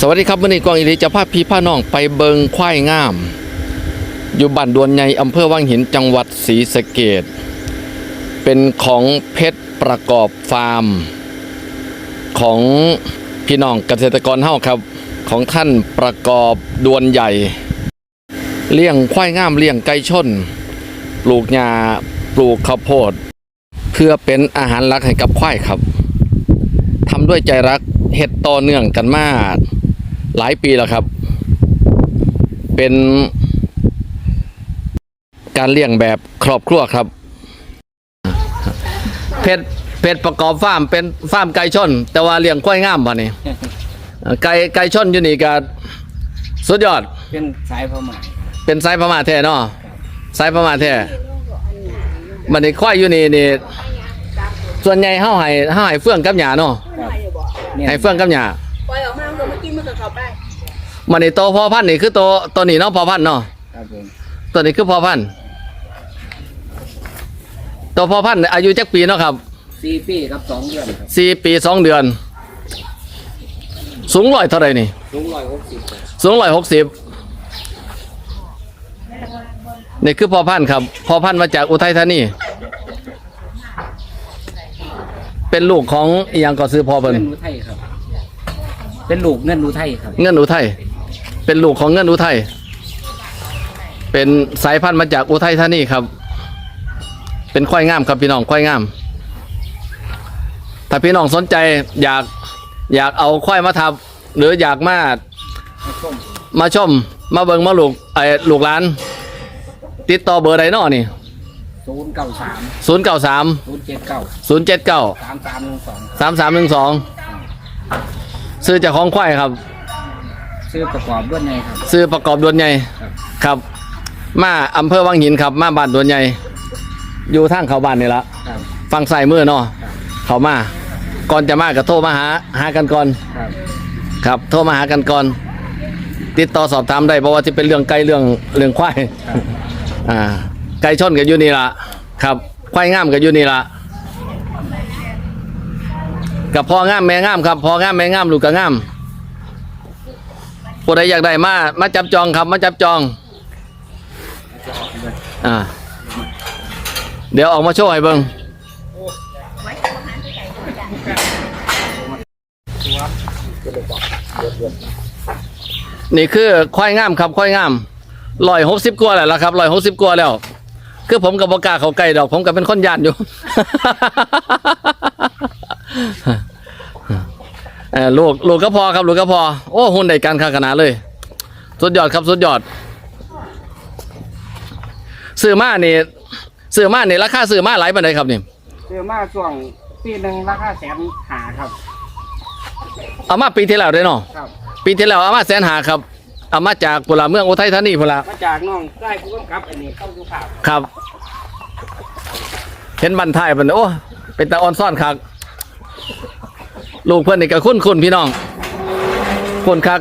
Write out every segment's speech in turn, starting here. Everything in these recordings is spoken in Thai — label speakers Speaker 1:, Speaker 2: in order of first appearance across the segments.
Speaker 1: สวัสดีครับวันนี้กองอิริจะพาพี่พาน้องไปเบิงควายงาม อยู่บ้านดวนใหญ่อำเภอวังหินจังหวัดศรีสะเกดเป็นของเพชรประกอบฟาร์ม ของพี่น้องเกษตรกรเฮาครับ ของท่านประกอบดวนใหญ่ เลี้ยงควายงามเลี้ยงไก่ชน ปลูกหญ้าปลูกข้าวโพด เพื่อเป็นอาหารหลักให้กับควายครับทำด้วยใจรักเฮ็ดต่อเนื่องกันมา หลายปีแล้วครับ เป็นการเลี้ยงแบบครอบครัวครับ เพชรเพชรประกอบฟาร์มเป็นฟาร์มไก่ชน แต่ว่าเลี้ยงควายงามป่ะนี่ไก่ไก่ชนอยู่นี่ก็สุดยอด
Speaker 2: เป็นสายพม่า
Speaker 1: เป็นไซส์พม่าแท้เนาะไซส์พม่าแท้มันนี่ควายอยู่นี่นี่ส่วนใหญ่เฮาให้เฮาให้เฟื่องกับหญ้าเนาะ
Speaker 2: เนี่ย
Speaker 1: ให้เฟื่องกับหญ้า
Speaker 3: ปล่อยออกมาเมื่อกี้ มันก็เข้าไป
Speaker 1: มันนี่โตพอพันธุ์นี่คือโตตัวนี้เนาะพอพันธุ์เนาะ
Speaker 2: ครับผม
Speaker 1: ตัวนี้คือพอพันธุ์ตัวพอพันธุ์อายุจักปีเนาะครับ
Speaker 2: สี่ปีครับสองเดือนครับ
Speaker 1: สี่ปีสองเดือน สูงร้อยเท่าไหร่นี่
Speaker 2: สูงร้อยหกสิบ
Speaker 1: สูงร้อยหกสิบนี่คือพอพันธุ์ครับพอพันธุ์มาจากอุทัยธานีเป็นลูกของอีหยังก็ซื้อพอเพิ่น
Speaker 2: เงินอุทัยครับ เป็นลูกเงินอุทัยครับ
Speaker 1: เงินอุทัยเป็นลูกของเงินอุทัยเป็นสายพันธุ์มาจากอุทัยธานีครับ เป็นควายงามครับพี่น้องควายงาม ถ้าพี่น้องสนใจอยากอยากเอาควายมาทับ หรืออยากมา
Speaker 2: มาชม
Speaker 1: มาชมมาเบิงมาลูกไอ้ลูกหลาน ติดต่อเบอร์ใดเนาะนี่
Speaker 2: ศูนย์เก้าสาม
Speaker 1: ศูนย์เก้าสาม
Speaker 2: ศูนย์เจ็ดเก้า
Speaker 1: ศูนย์เจ็ดเก้า
Speaker 2: สามสามหนึ่งสอง
Speaker 1: สามสามหนึ่งสอง ซื้อจากของควายครับ
Speaker 2: ชื่อประกอบด้วยไงครับ
Speaker 1: ซื้อประกอบดวนใหญ่
Speaker 2: ครับ
Speaker 1: ครับ มาอำเภอวังหินครับ มาบ้านดวนใหญ่ อยู่ทางเขาบ้านนี่ละ
Speaker 2: ครับ
Speaker 1: ฟังใส่มือเนาะ
Speaker 2: ครับ
Speaker 1: เขามา ก่อนจะมาก็โทรมาหาหากันก่อน
Speaker 2: ครับ
Speaker 1: ครับ โทรมาหากันก่อน ติดต่อสอบถามได้เพราะว่าที่เป็นเรื่องไก่เรื่องเรื่องควาย
Speaker 2: ครับ
Speaker 1: อ่า ไก่ชนกับอยู่นี่ละครับ ควายงามกับอยู่นี่ละ กับพองามแม่งามครับพองามแม่งามลูกก็งามผู้ใดอยากได้มามาจับจองครับมาจับจองอ่าเดี๋ยวออกมาโชว์ให้เบิ่งนี่คือควายงามครับควายงามร้อยหกสิบกัวแหละละครับร้อยหกสิบกัวแล้ว คือผมกับบกาเขาใกล้ดอก ผมกับเป็นคนยานอยู่ เออลูกลูกก็พอครับลูกก็พอ โอ้หุ่นใดการขาขนาดเลย สุดยอดครับสุดยอดซื้อมานี่ซื้อมานี่ราคาซื้อมาหลายปานใดครับนี่
Speaker 2: ซื้อมาช่วงปีหนึ่งราคาแสนหาครับ
Speaker 1: เอามาปีที่แล้วได้เนาะ
Speaker 2: ครับ
Speaker 1: ปีที่แล้วเอามาแสนหาครับเอามาจากปุระเมืองอุทัยธานีพุนละ
Speaker 2: มาจากน้องใกล้ผู้กำกับอันนี้เข้าสุภาพ
Speaker 1: ครับ เห็นบันทายเพิ่นโอ้เป็นตาออนซ่อนคัก ลูกเพิ่นนี่ก็คุ้นคุ้นๆพี่น้องคุ้นคัก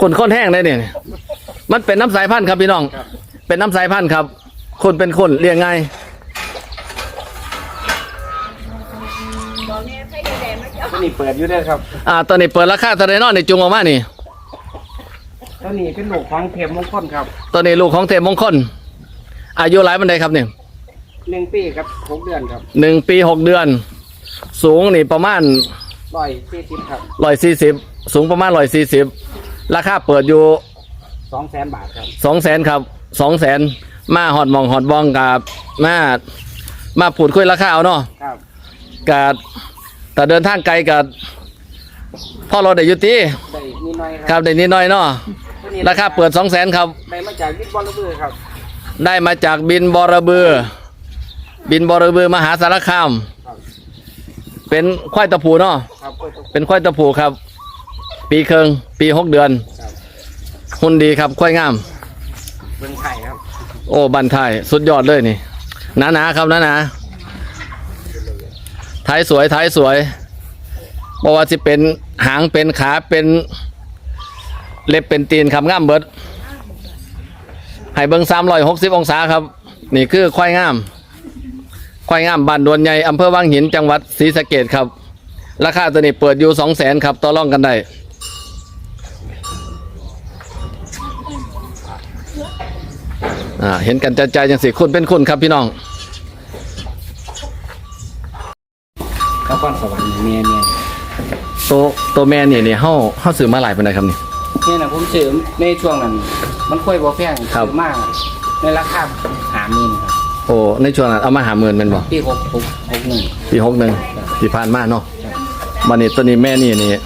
Speaker 1: คุ้นค้นแห้งเลยเนี่ยมันเป็นน้ำสายพันธุ์ครับพี่น้อง เป็นน้ำสายพันธุ์ครับ คนเป็นคนเรียงง่าย
Speaker 3: บอกแม่ให้ยายแดงมาเจ้า
Speaker 2: ตัวนี้เปิดอยู่ด้วยครับ
Speaker 1: อ่า ตอนนี้เปิดราคาเท่าไรเนาะนี่จุงออกมานี่
Speaker 2: ตัวนี้เป็นลูกของเทพมงคลครับ
Speaker 1: ตอนนี้ลูกของเทพมงคลอายุหลายปันใดครับเนี่ย
Speaker 2: หนึ่งปีครับหกเดือนครับ
Speaker 1: หนึ่งปีหกเดือน สูงนี่ประมาณ
Speaker 2: ร้อยสี่สิบครับ
Speaker 1: ร้อยสี่สิบสูงประมาณร้อยสี่สิบราคาเปิดอยู่
Speaker 2: สองแสนบาทครับ
Speaker 1: สองแสนครับสองแสนมาหอดหมองหอดบองกับมามาพูดคุยราคาเอาเนาะ
Speaker 2: ครับ
Speaker 1: กับแต่เดินทางไกลกับพ่อเราได้อยุติ
Speaker 2: ได้นิดหน่อย
Speaker 1: ค
Speaker 2: ค
Speaker 1: รั
Speaker 2: รั
Speaker 1: บบได้นิดหน้อยเนาะ
Speaker 2: ตัวนี้
Speaker 1: ราคาเปิดสองแสนครับ
Speaker 2: ได้มาจากบิ๊กบอลลูนครับ
Speaker 1: ได้มาจากบินบอระเบือ บินบอระเบือมหาสารคาม
Speaker 2: ครับ
Speaker 1: เป็นควายตะผูเนาะ
Speaker 2: ครับเปิดตัว
Speaker 1: เป็นควายตะผูครับ ปีเคิงปีหกเดือน
Speaker 2: ครับ
Speaker 1: หุ่นดีครับควายงาม
Speaker 2: เมืองไทยครับ
Speaker 1: โอ้บันทายสุดยอดเลยนี่หนาหนาๆครับหนาหนาๆท้ายสวยท้ายสวยบอกว่าจะเป็นหางเป็นขาเป็นเล็บเป็นตีนครับงามเบิดให้เบิ้งสามร้อยหกสิบองศาครับ นี่คือควายงาม ควายงามบ้านดวนใหญ่อำเภอวังหินจังหวัดศรีสะเกดครับ ราคาตัวนี้เปิดอยู่สองแสนครับต่อรองกันได้อ่าเห็นกันใจใจยังสิคุณเป็นคุณครับพี่น้อง
Speaker 2: นครสวรรค์เมียเมีย
Speaker 1: ตัวตัวแม่นี่นี่เฮาเฮาซื้อมาหลายปานใดครับนี่
Speaker 2: เนี่ยนะผมซื้อในช่วงนั้น มันค่อยบ่แพง
Speaker 1: ครับ
Speaker 2: ซื้อมากในราคาหาหมื่นครับ
Speaker 1: โอ้ในช่วงนั้นเอามาหาหมื่นแม่นบ่
Speaker 2: ปีหกหกหกหนึ่ง
Speaker 1: ปี61ที่ผ่านมาเนาะบัดนี้ตัวนี้แม่นี่นี่แม่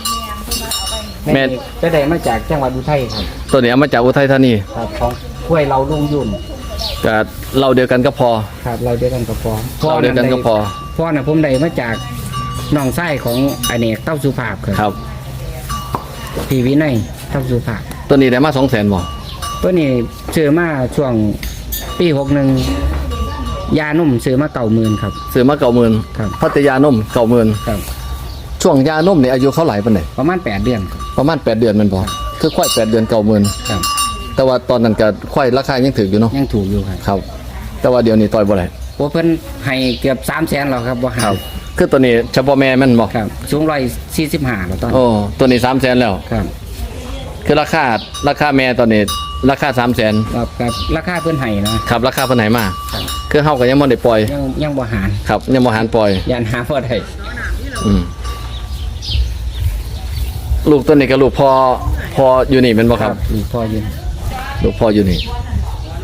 Speaker 2: แม่ ก็ได้มาจากจังหวัดอุทัยครับ
Speaker 1: ตัวนี้เอามาจากอุทัยธานี
Speaker 2: ครับของห้วยเราลุงยุ่น
Speaker 1: ก็เราเดียวกันก็พอ
Speaker 2: ครับ เราเดียวกันก็พอ
Speaker 1: เราเดียวกันก็พอ
Speaker 2: พ่อน่ะผมได้มาจากน้องไส้ของอเนกเต้าสุภาพครับ
Speaker 1: ครับ
Speaker 2: พี่วินัยเต้าสุภาพ
Speaker 1: ตัวนี้ได้มา200,000บ่
Speaker 2: ตัวนี้ซื้อมาช่วงปีหกหนึ่ง ยานุ่มซื้อมาเก่าหมื่นครับ
Speaker 1: ซื้อมา90,000
Speaker 2: ครับ
Speaker 1: พัทยานม90,000
Speaker 2: ครับ
Speaker 1: ช่วงยานมนี่อายุเขาหลายปานใด
Speaker 2: ประมาณแปดเดือนครับ
Speaker 1: ประมาณ8เดือนแม่นบ่คือควาย8เดือน90,000
Speaker 2: ครับ
Speaker 1: แต่ว่าตอนนั้นก็ควายราคายังถึกอยู่เนาะ
Speaker 2: ยังถูกอยู่ครับ
Speaker 1: ครับ แต่ว่าเดี๋ยวนี้ต่อยบ่ได้
Speaker 2: โอ้เพิ่นให้เกือบสามแสนแล้วครับบ่หา
Speaker 1: คือตัวนี้เฉพาะแม่แม่นบ่
Speaker 2: ครับ สูงร้อยสี่สิบห้าแล้วตอนนี้
Speaker 1: โอ้ตัวนี้300,000แล้ว
Speaker 2: ครับ
Speaker 1: คือราคาราคาแม่ตอนนี้ ราคา300,000
Speaker 2: ครับครับราคาเพิ่นให้นะครับ
Speaker 1: ราคาเพิ่นให้มา
Speaker 2: ครับ
Speaker 1: คือเฮาก็ยังบ่ได้ปล่อย
Speaker 2: ยังยังบ่หาร
Speaker 1: ครับยังบ่หันปล่อย
Speaker 2: ยันหาบ่ได้
Speaker 1: อืมลูกตัวนี้กับลูกพ่อพ่ออยู่นี่เป็นบ่ครับ
Speaker 2: อีกพออยืน
Speaker 1: ลูกพ่ออยู่นี่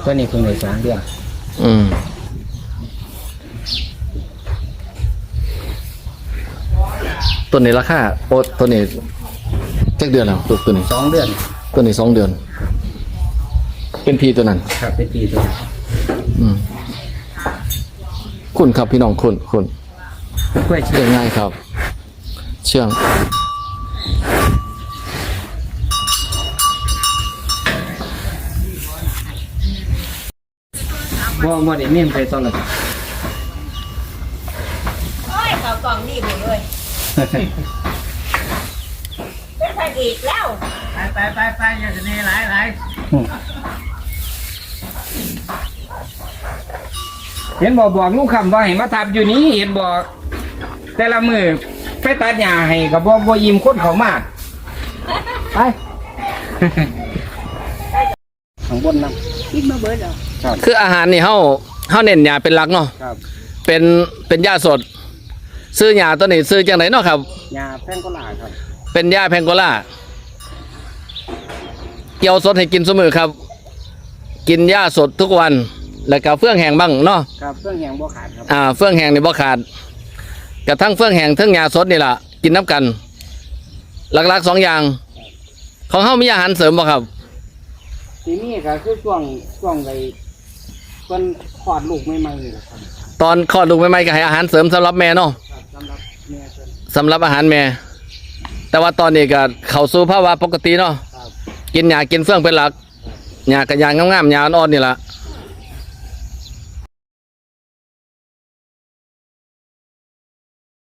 Speaker 2: ตัวนี้เพิ่งได้สองเดือน
Speaker 1: อืมตัวนี้ราคาโอ้ตัวนี้จักเดือนแล้วลูกตัวนี้
Speaker 2: สองเดือน
Speaker 1: ตัวนี้สองเดือน เป็นพีตัวนั้น
Speaker 2: ครับเป็นปีตัวนี้
Speaker 1: อืมคุณครับพี่น้องคุณคุณ
Speaker 2: กล้วยเชื่
Speaker 1: เชื่
Speaker 2: อ
Speaker 1: องง่ายครับ เชื่อง
Speaker 2: บ่บ่ได้เมียนไปตอนละ
Speaker 3: โอ้ยเขากล่องนี่หมดเลยเป็นพระเอกแล้ว
Speaker 2: ไปไปไปอย่าจะนี่หลายหลาย เห็นบอกบอกลูกคำว่าให้มาทับอยู่นี้เห็นบอก แต่ละมือไปตัดหญ้าให้กับบ่บ่ยิ้มคนเขามาไปข้างบนน้
Speaker 3: กินมาเบิดเหรอำ
Speaker 2: ครับ
Speaker 1: คืออาหารนี่เฮาเฮาเน้นยาเป็นหลักเนาะ
Speaker 2: ครับ
Speaker 1: เป็นเป็นยาสด ซื้อยาตัวนี้ซื้อจังไหนเนาะครับ
Speaker 2: หญ้าแป้งกุหลาบครับ
Speaker 1: เป็นยาแพงโกล่าเกี่ยวสดให้กินเสมอครับ กินยาสดทุกวัน แล้วก็เฟื่องแห้งบ้างเนาะ
Speaker 2: ครับเครื่องแหงบัวขาดครับ
Speaker 1: อ่าเฟื่องแห้งนี่บ่ขาดกระทั่งเฟื่องแห้งทั้งยาสดนี่ล่ะกินน้ำกัน หลักๆสองอย่าง ของเฮามีอาหารเสริมบ่ครับ
Speaker 2: ทีนี้ก็คือช่วงช่วงไอ้เพิ่นคลอดลูกใหม่ๆนี่แหละครับ
Speaker 1: ตอนคลอดลูกใหม่ๆก็ให้อาหารเสริมสำหรับแม่เนาะ
Speaker 2: ครับสำหรับแม่เพิ่น
Speaker 1: สำหรับอาหารแม่ แต่ว่าตอนนี้ก็เข้าสู่ภาวะปกติเนาะ
Speaker 2: ครับ
Speaker 1: กินหญ้ากินเฟื่องเป็นหลัก หญ้ากระยางงามๆหญ้าอ่อนๆนี่ล่ะ